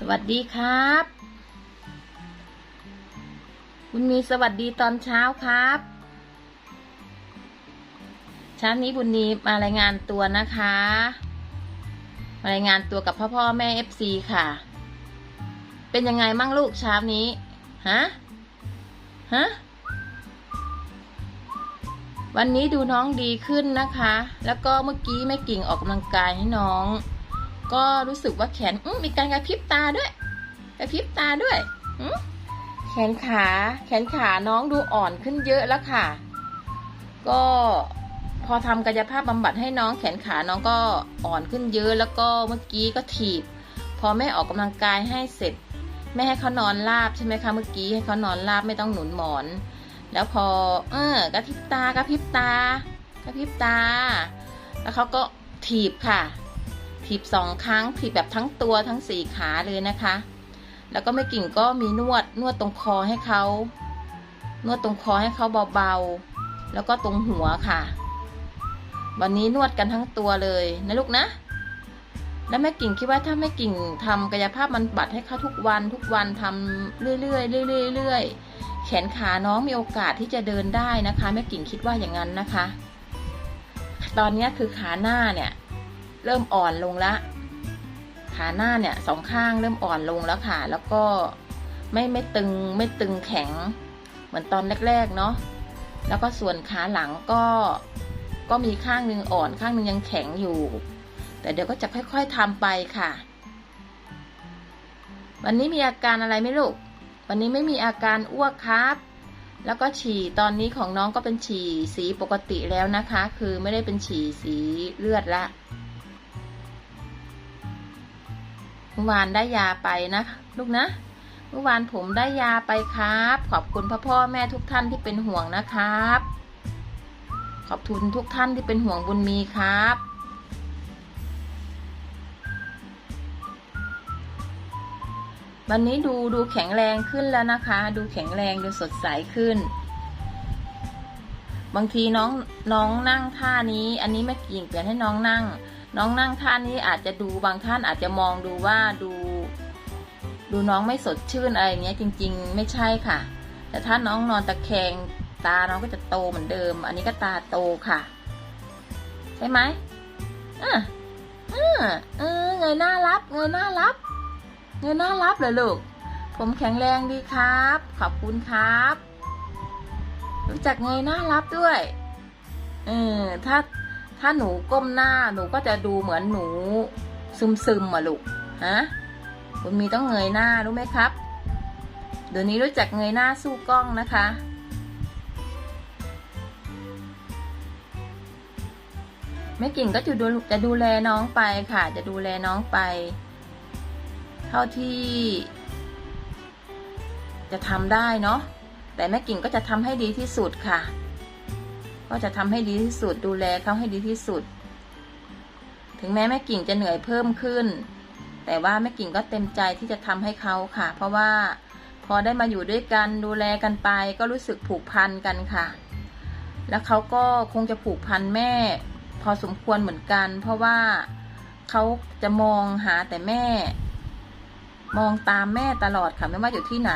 สวัสดีครับ บุญมีสวัสดีตอนเช้าครับเช้านี้บุญมีมารายงานตัวนะคะ มารายงานตัวกับพ่อพ่อแม่เอฟซีค่ะ เป็นยังไงมั่งลูกเช้านี้ ฮะ ฮะ วันนี้ดูน้องดีขึ้นนะคะ แล้วก็เมื่อกี้แม่กิ่งออกกำลังกายให้น้อง ก็รู้สึกว่าแขนมีการกระพริบตาด้วย กระพริบตาด้วยแขนขา แขนขาน้องดูอ่อนขึ้นเยอะแล้วค่ะ ก็พอทำกายภาพบำบัดให้น้องแขนขาน้องก็อ่อนขึ้นเยอะ แล้วก็เมื่อกี้ก็ถีบ พอแม่ออกกำลังกายให้เสร็จแม่ให้เขานอนราบใช่ไหมคะเมื่อกี้ให้เขานอนราบไม่ต้องหนุนหมอน แล้วพอ เออกระพริบตากระพริบตากระพริบตา แล้วเขาก็ถีบค่ะ ถีบสองครั้งถีบแบบทั้งตัวทั้งสี่ขาเลยนะคะ แล้วก็ไม่กิ่งก็มีนวดนวดตรงคอให้เขานวดตรงคอให้เขาเบาๆ แล้วก็ตรงหัวค่ะ วันนี้นวดกันทั้งตัวเลยนะลูกนะ แล้วแม่กิ่งคิดว่าถ้าแม่กิ่งทำกายภาพบำบัดให้เขาทุกวันทุกวันทำเรื่อยๆเรื่อยๆเรื่อยๆแขนขาน้องมีโอกาสที่จะเดินได้นะคะแม่กิ่งคิดว่าอย่างนั้นนะคะ ตอนนี้คือขาหน้าเนี่ย เริ่มอ่อนลงละขาหน้าเนี่ยสองข้างเริ่มอ่อนลงแล้วค่ะ แล้วก็ไม่ไม่ตึงไม่ตึงแข็ง เหมือนตอนแรก ๆ เนาะแล้วก็ส่วนขาหลังก็ก็มีข้างนึงอ่อนข้างนึงยังแข็งอยู่ แต่เดี๋ยวก็จะค่อย ๆทำไปค่ะ วันนี้มีอาการอะไรไหมลูก วันนี้ไม่มีอาการอ้วกครับ แล้วก็ฉี่ตอนนี้ของน้องก็เป็นฉี่สีปกติแล้วนะคะ คือไม่ได้เป็นฉี่สีเลือดละ มื่อวานได้ยาไปนะลูกนะ เมื่อวานผมได้ยาไปครับ ขอบคุณพ่อพ่อแม่ทุกท่านที่เป็นห่วงนะครับ ขอบคุณทุกท่านที่เป็นห่วงบุญมีครับวันนี้ดูดูแข็งแรงขึ้นแล้วนะคะ ดูแข็งแรงดูสดใสขึ้น บางทีน้องน้องนั่งท่านี้ อันนี้แม่กิ่งเปลี่ยนให้น้องนั่ง น้องนั่งท่านี้อาจจะดูบางท่านอาจจะมองดูว่าดู ดูน้องไม่สดชื่นอะไรอย่างเงี้ยจริง ๆ ไม่ใช่ค่ะ แต่ถ้าน้องนอนตะแคงตาน้องก็จะโตเหมือนเดิม อันนี้ก็ตาโตค่ะ ใช่ไหมอะอ่าเออเงยหน้ารับ เงยหน้ารับ เงยหน้ารับเลยลูก ผมแข็งแรงดีครับ ขอบคุณครับ รู้จักเงยหน้ารับด้วยเออถ้า ถ้าหนูก้มหน้าหนูก็จะดูเหมือนหนูซึมซึมๆอะลูกฮะคุณมีต้องเงยหน้ารู้ไหมครับ เดี๋ยวนี้รู้จักเงยหน้าสู้กล้องนะคะ แม่กิ่งก็จะดูจะดูแลน้องไปค่ะ จะดูแลน้องไป เท่าที่ จะทำได้เนาะแต่แม่กิ่งก็จะทำให้ดีที่สุดค่ะ ก็จะทำให้ดีที่สุดดูแลเขาให้ดีที่สุด ถึงแม้แม่กิ่งจะเหนื่อยเพิ่มขึ้น แต่ว่าแม่กิ่งก็เต็มใจที่จะทำให้เขาค่ะ เพราะว่าพอได้มาอยู่ด้วยกันดูแลกันไป ก็รู้สึกผูกพันกันค่ะ แล้วเขาก็คงจะผูกพันแม่ พอสมควรเหมือนกัน เพราะว่าเขาจะมองหาแต่แม่ มองตามแม่ตลอดค่ะไม่ว่าอยู่ที่ไหน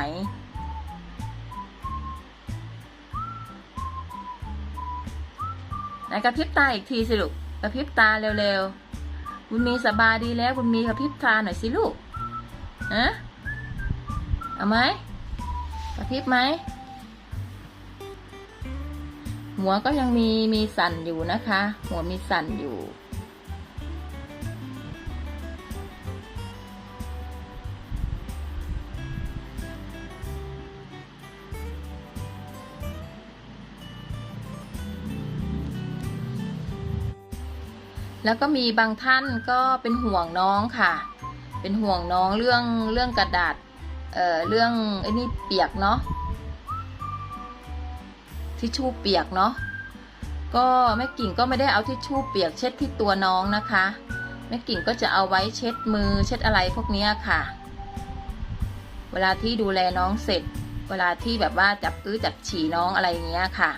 ไหนกระพริบตาอีกทีสิลูกกระพริบตาเร็วๆบุญมีสบายดีแล้วบุญมีกระพริบตาหน่อยสิลูกฮะเอาไหมกระพริบไหมหัวก็ยังมีมีสั่นอยู่นะคะ หัวมีสั่นอยู่ แล้วก็มีบางท่านก็เป็นห่วงน้องค่ะ เป็นห่วงน้องเรื่องเรื่องกระดาษ เอ่อเรื่องไอ้นี่เปียกเนาะทิชชู่เปียกเนาะก็แม่กิ่งก็ไม่ได้เอาทิชชู่เปียกเช็ดที่ตัวน้องนะคะแม่กิ่งก็จะเอาไว้เช็ดมือเช็ดอะไรพวกนี้ค่ะ เวลาที่ดูแลน้องเสร็จ เวลาที่แบบว่าจับอื้อจับฉี่น้องอะไรเงี้ยค่ะ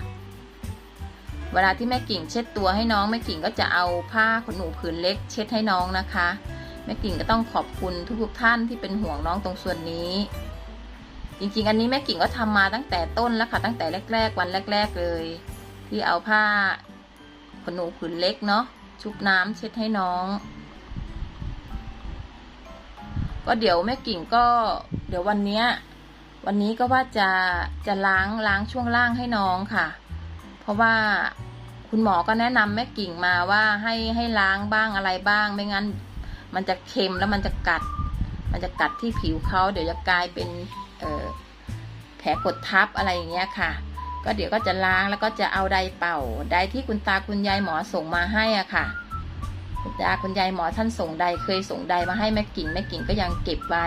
เวลาที่แม่กิ่งเช็ดตัวให้น้องแม่กิ่งก็จะเอาผ้าขนหนูผืนเล็ก เช็ดให้น้องนะคะแม่กิ่งก็ต้องขอบคุณทุกๆท่านที่เป็นห่วงน้องตรงส่วนนี้ จริงๆ อันนี้แม่กิ่งก็ทำมาตั้งแต่ต้นแล้วค่ะตั้งแต่แรก ๆ วันแรก ๆเลย ที่เอาผ้าขนหนูผืนเล็กเนาะชุบน้ำเช็ดให้น้อง ก็เดี๋ยวแม่กิ่งก็ เดี๋ยววันเนี้ยวันนี้ก็ว่าจะจะล้างล้างช่วงล่างให้น้องค่ะ เพราะว่าคุณหมอก็แนะนำแม่กิ่งมาว่าให้ให้ล้างบ้างอะไรบ้าง ไม่งั้น มันจะเค็มแล้วมันจะกัด มันจะกัดที่ผิวเขาเดี๋ยวจะกลายเป็นแผลกดทับอะไรอย่างเงี้ยค่ะ ก็เดี๋ยวก็จะล้างแล้วก็จะเอาไดเป่าไดที่คุณตาคุณยายหมอส่งมาให้อะค่ะคุณตาคุณยายหมอท่านส่งไดเคยส่งไดมาให้แม่กิ่งแม่กิ่งก็ยังเก็บไว้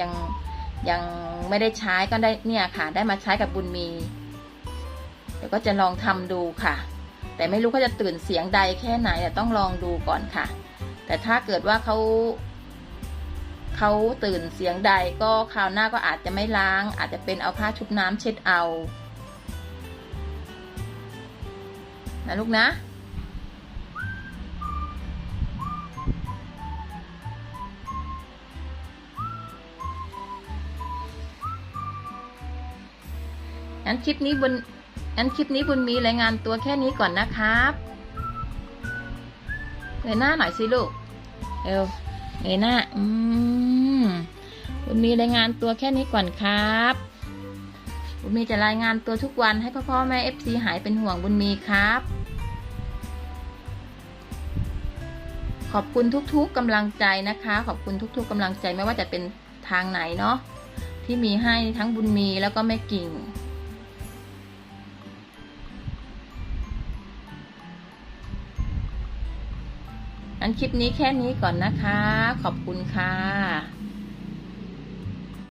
ยังยังไม่ได้ใช้ก็ได้เนี่ยค่ะ ได้มาใช้กับบุญมี เดี๋ยวก็จะลองทำดูค่ะ แต่ไม่รู้เขาจะตื่นเสียงใดแค่ไหนแต่ต้องลองดูก่อนค่ะ แต่ถ้าเกิดว่าเขาเขาตื่นเสียงใดก็คราวหน้าก็อาจจะไม่ล้าง อาจจะเป็นเอาผ้าชุบน้ำเช็ดเอานะลูกนะงั้นคลิปนี้บุญ งั้นคลิปนี้บุญมีรายงานตัวแค่นี้ก่อนนะครับเงยหน้าหน่อยสิลูกเร็วเงยหน้า อืมบุญมีรายงานตัวแค่นี้ก่อนครับบุญมีจะรายงานตัวทุกวันให้พ่อพ่อแม่เอฟซีหายเป็นห่วงบุญมีครับ ขอบคุณทุกๆกำลังใจนะคะ ขอบคุณทุก ๆกำลังใจไม่ว่าจะเป็นทางไหนเนาะที่มีให้ทั้งบุญมีแล้วก็แม่กิ่ง อันคลิปนี้แค่นี้ก่อนนะคะ ขอบคุณค่ะ